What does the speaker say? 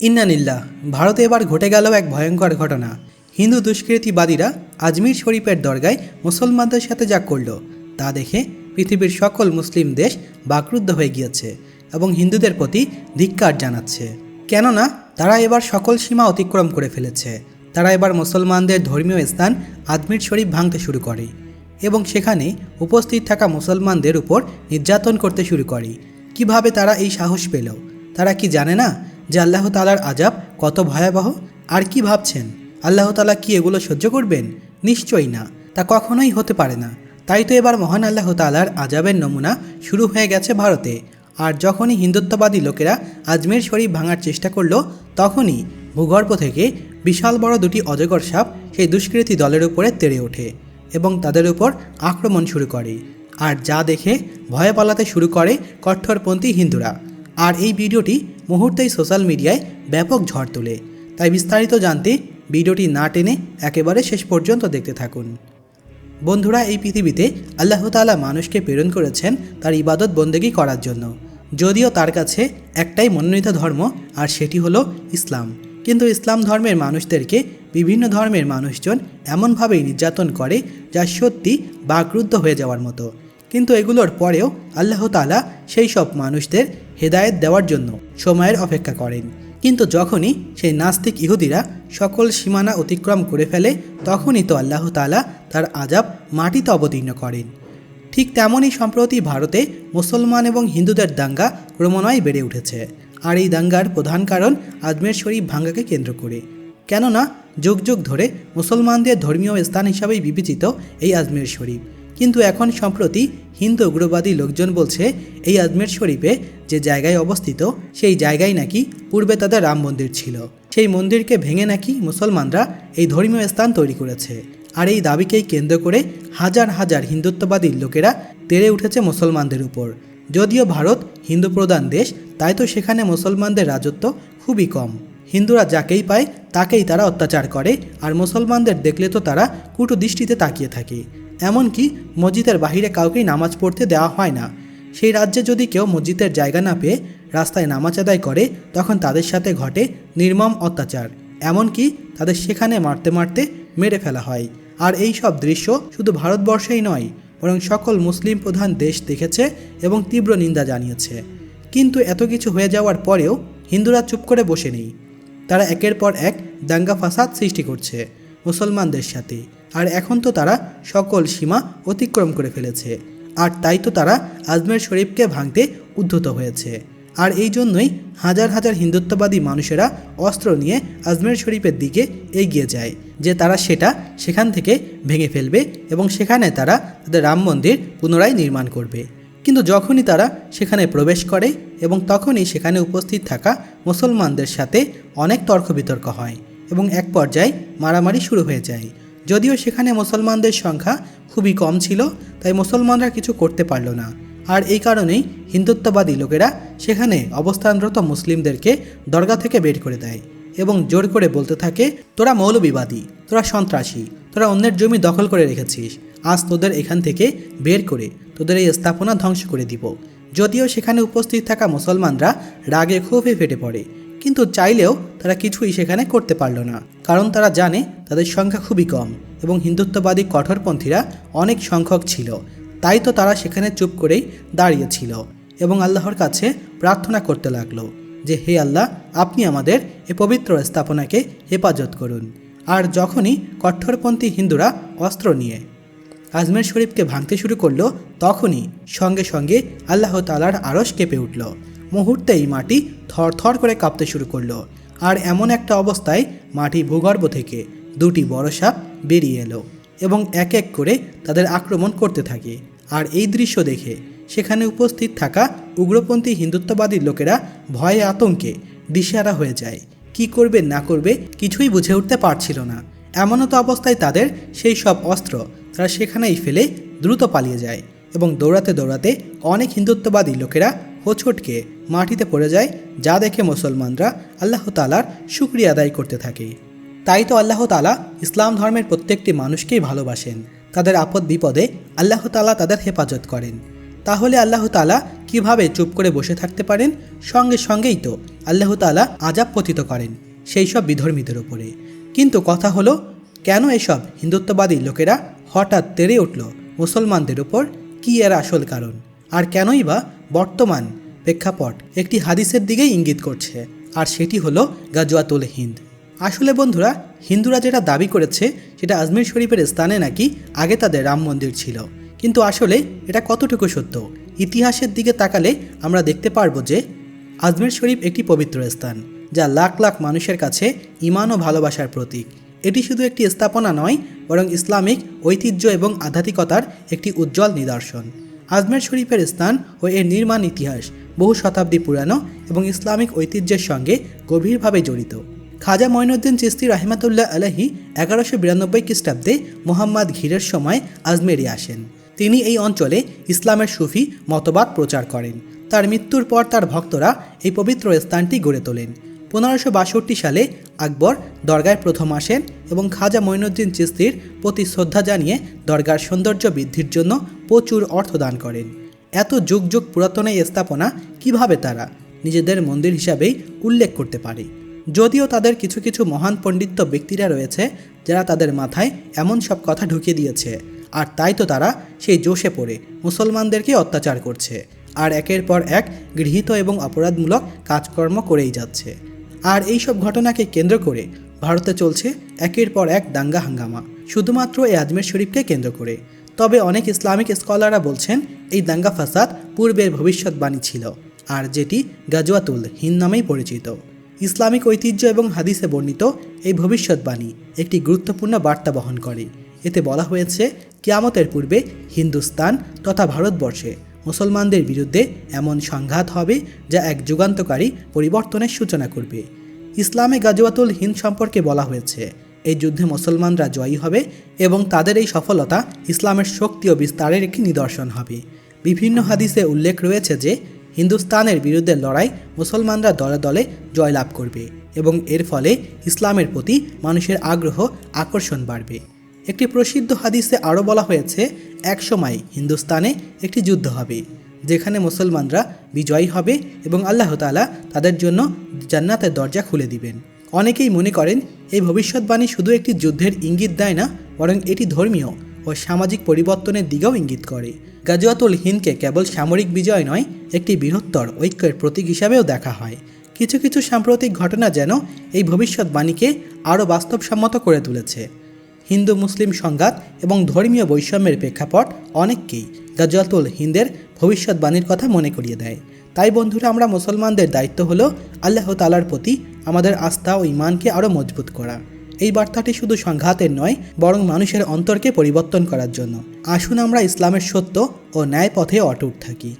ইন্নানিল্লাহ ভারতে এবার ঘটে গেল এক ভয়ঙ্কর ঘটনা। হিন্দু দুষ্কৃতিবাদীরা আজমির শরীফের দরগায় মুসলমানদের সাথে যা করল, তা দেখে পৃথিবীর সকল মুসলিম দেশ বাকরুদ্ধ হয়ে গিয়েছে এবং হিন্দুদের প্রতি ধিক্কার জানাচ্ছে। কেননা, তারা এবার সকল সীমা অতিক্রম করে ফেলেছে। তারা এবার মুসলমানদের ধর্মীয় স্থান আজমির শরীফ ভাঙতে শুরু করে এবং সেখানে উপস্থিত থাকা মুসলমানদের উপর নির্যাতন করতে শুরু করে। কীভাবে তারা এই সাহস পেল? তারা কি জানে না? যে আল্লাহ তালার আজাব কত ভয়াবহ? আর কি ভাবছেন? আল্লাহ তালা কি এগুলো সহ্য করবেন? নিশ্চয়ই না। তা কখনোই হতে পারে না। তাই তো এবার মহান আল্লাহ তালার আজাবের নমুনা শুরু হয়ে গেছে ভারতে। আর যখনই হিন্দুত্ববাদী লোকেরা আজমের শরীফ ভাঙার চেষ্টা করল, তখনই ভূগর্ভ থেকে বিশাল বড় দুটি অজগর সাপ সেই দুষ্কৃতী দলের উপরে তেড়ে ওঠে এবং তাদের উপর আক্রমণ শুরু করে। আর যা দেখে ভয়ে পালাতে শুরু করে কঠোরপন্থী হিন্দুরা। আর এই ভিডিওটি মুহূর্তেই সোশ্যাল মিডিয়ায় ব্যাপক ঝড় তোলে। তাই বিস্তারিত জানতে ভিডিওটি না টেনে একেবারে শেষ পর্যন্ত দেখতে থাকুন। বন্ধুরা, এই পৃথিবীতে আল্লাহ তাআলা মানুষকে প্রেরণ করেছেন তার ইবাদত বন্দেগী করার জন্য। যদিও তার কাছে একটাই মনোনীত ধর্ম, আর সেটি হলো ইসলাম। কিন্তু ইসলাম ধর্মের মানুষদেরকে বিভিন্ন ধর্মের মানুষজন এমনভাবেই নির্যাতন করে, যা সত্যি বাকরুদ্ধ হয়ে যাওয়ার মতো। কিন্তু এগুলোর পরেও আল্লাহ তাআলা সেই সব মানুষদের হেদায়েত দেওয়ার জন্য সময়ের অপেক্ষা করেন। কিন্তু যখনই সেই নাস্তিক ইহুদিরা সকল সীমানা অতিক্রম করে ফেলে, তখনই তো আল্লাহ তাআলা তার আজাব মাটিতে অবতীর্ণ করেন। ঠিক তেমনই সম্প্রতি ভারতে মুসলমান এবং হিন্দুদের দাঙ্গা ক্রমান্বয়ে বেড়ে উঠেছে। আর এই দাঙ্গার প্রধান কারণ আজমের শরীফ ভাঙ্গাকে কেন্দ্র করে। কেননা যুগ যুগ ধরে মুসলমানদের ধর্মীয় স্থান হিসাবেই বিবেচিত এই আজমের শরীফ। কিন্তু এখন সম্প্রতি হিন্দু উগ্রবাদী লোকজন বলছে, এই আজমের শরীফে যে জায়গায় অবস্থিত, সেই জায়গায় নাকি পূর্বে তাদের রাম মন্দির ছিল। সেই মন্দিরকে ভেঙে নাকি মুসলমানরা এই ধর্মীয় স্থান তৈরি করেছে। আর এই দাবিকেই কেন্দ্র করে হাজার হাজার হিন্দুত্ববাদী লোকেরা তেড়ে উঠেছে মুসলমানদের উপর। যদিও ভারত হিন্দু প্রধান দেশ, তাই তো সেখানে মুসলমানদের রাজত্ব খুবই কম। হিন্দুরা যাকেই পায়, তাকেই তারা অত্যাচার করে, আর মুসলমানদের দেখলে তো তারা কুটু দৃষ্টিতে তাকিয়ে থাকে। এমনকি মসজিদের বাহিরে কাউকেই নামাজ পড়তে দেওয়া হয় না। সেই রাজ্যে যদি কেউ মসজিদের জায়গা না পেয়ে রাস্তায় নামাজ আদায় করে, তখন তাদের সাথে ঘটে নির্মম অত্যাচার। এমনকি তাদের সেখানে মারতে মারতে মেরে ফেলা হয়। আর এই সব দৃশ্য শুধু ভারতবর্ষেই নয়, বরং সকল মুসলিম প্রধান দেশ দেখেছে এবং তীব্র নিন্দা জানিয়েছে। কিন্তু এত কিছু হয়ে যাওয়ার পরেও হিন্দুরা চুপ করে বসে নেই। তারা একের পর এক দাঙ্গা ফাসাদ সৃষ্টি করছে। মুসলমানদের সাথে। আর এখন তো তারা সকল সীমা অতিক্রম করে ফেলেছে। আর তাই তো তারা আজমের শরীফকে ভাঙতে উদ্ধত হয়েছে। আর এই জন্যই হাজার হাজার হিন্দুত্ববাদী মানুষেরা অস্ত্র নিয়ে আজমের শরীফের দিকে এগিয়ে যায়, যে তারা সেটা সেখান থেকে ভেঙে ফেলবে এবং সেখানে তারা তাদের রাম মন্দির পুনরায় নির্মাণ করবে। কিন্তু যখনই তারা সেখানে প্রবেশ করে এবং তখনই সেখানে উপস্থিত থাকা মুসলমানদের সাথে অনেক তর্ক বিতর্ক হয়। এবং এক পর্যায়ে মারামারি শুরু হয়ে যায়। যদিও সেখানে মুসলমানদের সংখ্যা খুবই কম ছিল, তাই মুসলমানরা কিছু করতে পারল না। আর এই কারণেই হিন্দুত্ববাদী লোকেরা সেখানে অবস্থানরত মুসলিমদেরকে দরগা থেকে বের করে দেয় এবং জোর করে বলতে থাকে, তোরা মৌলবিবাদী, তোরা সন্ত্রাসী, তোরা অন্যের জমি দখল করে রেখেছিস। আজ তোদের এখান থেকে বের করে তোদের এই স্থাপনা ধ্বংস করে দিব। যদিও সেখানে উপস্থিত থাকা মুসলমানরা রাগে ক্ষোভে ফেটে পড়ে। কিন্তু চাইলেও তারা কিছুই সেখানে করতে পারল না, কারণ তারা জানে তাদের সংখ্যা খুবই কম এবং হিন্দুত্ববাদী কঠোরপন্থীরা অনেক সংখ্যক ছিল। তাই তো তারা সেখানে চুপ করেই দাঁড়িয়েছিল এবং আল্লাহর কাছে প্রার্থনা করতে লাগল যে, হে আল্লাহ, আপনি আমাদের এ পবিত্র স্থাপনাকে হেফাজত করুন। আর যখনই কঠোরপন্থী হিন্দুরা অস্ত্র নিয়ে আজমের শরীফকে ভাঙতে শুরু করল, তখনই সঙ্গে সঙ্গে আল্লাহ তালার আড়স কেঁপে উঠল। মুহূর্তেই মাটি থরথর করে কাঁপতে শুরু করল। আর এমন একটা অবস্থায় মাটি ভূগর্ভ থেকে দুটি বড় সাপ বেরিয়ে এলো এবং এক এক করে তাদের আক্রমণ করতে থাকে। আর এই দৃশ্য দেখে সেখানে উপস্থিত থাকা উগ্রপন্থী হিন্দুত্ববাদী লোকেরা ভয়ে আতঙ্কে দিশেহারা হয়ে যায়। কি করবে, না করবে কিছুই বুঝে উঠতে পারছিল না। এমনও তো অবস্থায় তাদের সেই সব অস্ত্র তারা সেখানেই ফেলে দ্রুত পালিয়ে যায় এবং দৌড়াতে দৌড়াতে অনেক হিন্দুত্ববাদী লোকেরা হোঁচটকে মাটিতে পড়ে যায়, যা দেখে মুসলমানরা আল্লাহ তালার শুক্রিয়া আদায় করতে থাকে। তাই তো আল্লাহ তালা ইসলাম ধর্মের প্রত্যেকটি মানুষকেই ভালোবাসেন। তাদের আপদ বিপদে আল্লাহ তালা তাদের হেফাজত করেন। তাহলে আল্লাহ তালা কীভাবে চুপ করে বসে থাকতে পারেন? সঙ্গে সঙ্গেই তো আল্লাহ তালা আজাব পতিত করেন সেই সব বিধর্মীদের ওপরে কিন্তু কথা হলো, কেন এসব হিন্দুত্ববাদী লোকেরা হঠাৎ তেড়ে উঠল মুসলমানদের উপর? কি এর আসল কারণ? আর কেনই বা বর্তমান প্রেক্ষাপট একটি হাদিসের দিকেই ইঙ্গিত করছে, আর সেটি হলো গাজওয়াতুল হিন্দ। আসলে বন্ধুরা, হিন্দুরা যেটা দাবি করেছে, সেটা আজমির শরীফের স্থানে নাকি আগে তাদের রাম মন্দির ছিল। কিন্তু আসলে এটা কতটুকু সত্য? ইতিহাসের দিকে তাকালে আমরা দেখতে পারব যে আজমির শরীফ একটি পবিত্র স্থান, যা লাখ লাখ মানুষের কাছে ইমান ও ভালোবাসার প্রতীক। এটি শুধু একটি স্থাপনা নয়, বরং ইসলামিক ঐতিহ্য এবং আধ্যাত্মিকতার একটি উজ্জ্বল নিদর্শন। আজমের শরীফের স্থান ও এর নির্মাণ ইতিহাস বহু শতাব্দী পুরানো এবং ইসলামিক ঐতিহ্যের সঙ্গে গভীরভাবে জড়িত। খাজা মঈনুদ্দিন চিস্তি রাহিমাতুল্লাহ আলহি এগারোশো বিরানব্বই খ্রিস্টাব্দে মোহাম্মদ ঘিরের সময় আজমেরে আসেন। তিনি এই অঞ্চলে ইসলামের সুফি মতবাদ প্রচার করেন। তার মৃত্যুর পর তার ভক্তরা এই পবিত্র স্থানটি গড়ে তোলেন। পনেরোশো বাষট্টি সালে আকবর দরগায় প্রথম আসেন এবং খাজা মঈনুদ্দিন চিস্তির প্রতি শ্রদ্ধা জানিয়ে দরগার সৌন্দর্য বৃদ্ধির জন্য প্রচুর অর্থ দান করেন। এত যুগ যুগ পুরাতন এই স্থাপনা কীভাবে তারা নিজেদের মন্দির হিসাবেই উল্লেখ করতে পারে? যদিও তাদের কিছু কিছু মহান পণ্ডিত্য ব্যক্তিরা রয়েছে যারা তাদের মাথায় এমন সব কথা ঢুকিয়ে দিয়েছে, আর তাই তো তারা সেই জোশে পড়ে মুসলমানদেরকে অত্যাচার করছে, আর একের পর এক গৃহীত এবং অপরাধমূলক কাজকর্ম করেই যাচ্ছে। আর এই সব ঘটনাকে কেন্দ্র করে ভারতে চলছে একের পর এক দাঙ্গা হাঙ্গামা। শুধুমাত্র এই আজমের শরীফকে কেন্দ্র করে। তবে অনেক ইসলামিক স্কলাররা বলছেন, এই দাঙ্গা ফাসাদ পূর্বের ভবিষ্যৎবাণী ছিল আর যেটি গাজওয়াতুল হিন্দ নামেই পরিচিত। ইসলামিক ঐতিহ্য এবং হাদিসে বর্ণিত এই ভবিষ্যৎবাণী একটি গুরুত্বপূর্ণ বার্তা বহন করে। এতে বলা হয়েছে, কিয়ামতের পূর্বে হিন্দুস্তান তথা ভারতবর্ষে মুসলমানদের বিরুদ্ধে এমন সংঘাত হবে যা এক যুগান্তকারী পরিবর্তনের সূচনা করবে। ইসলামে গাজওয়াতুল হিন্দ সম্পর্কে বলা হয়েছে, এই যুদ্ধে মুসলমানরা জয়ী হবে এবং তাদের এই সফলতা ইসলামের শক্তি ও বিস্তারের একটি নিদর্শন হবে। বিভিন্ন হাদিসে উল্লেখ রয়েছে যে, হিন্দুস্তানের বিরুদ্ধে লড়াই মুসলমানরা দলে দলে জয়লাভ করবে এবং এর ফলে ইসলামের প্রতি মানুষের আগ্রহ, আকর্ষণ বাড়বে। একটি প্রসিদ্ধ হাদিসে আরও বলা হয়েছে একসময় হিন্দুস্তানে একটি যুদ্ধ হবে, যেখানে মুসলমানরা বিজয়ী হবে এবং আল্লাহ তাআলা তাদের জন্য জান্নাতের দরজা খুলে দিবেন। অনেকেই মনে করেন, এই ভবিষ্যৎবাণী শুধু একটি যুদ্ধের ইঙ্গিত দেয় না, বরং এটি ধর্মীয় ও সামাজিক পরিবর্তনের দিকেও ইঙ্গিত করে। গাজওয়াতুল হিন্দকে কেবল সামরিক বিজয় নয়, একটি বৃহত্তর ঐক্যের প্রতীক হিসাবেও দেখা হয়। কিছু কিছু সাম্প্রতিক ঘটনা যেন এই ভবিষ্যৎবাণীকে আরও বাস্তবসম্মত করে তুলেছে। হিন্দু মুসলিম সংঘাত এবং ধর্মীয় বৈষম্যের প্রেক্ষাপট অনেককেই গাজওয়াতুল হিন্দের ভবিষ্যৎবাণীর কথা মনে করিয়ে দেয়। তাই বন্ধুরা, আমরা মুসলমানদের দায়িত্ব হলো আল্লাহ তালার প্রতি আমাদের আস্থা ও ইমানকে আরও মজবুত করা। এই বার্তাটি শুধু সংঘাতের নয়, বরং মানুষের অন্তরকে পরিবর্তন করার জন্য। আসুন আমরা ইসলামের সত্য ও ন্যায় পথে অটুট থাকি।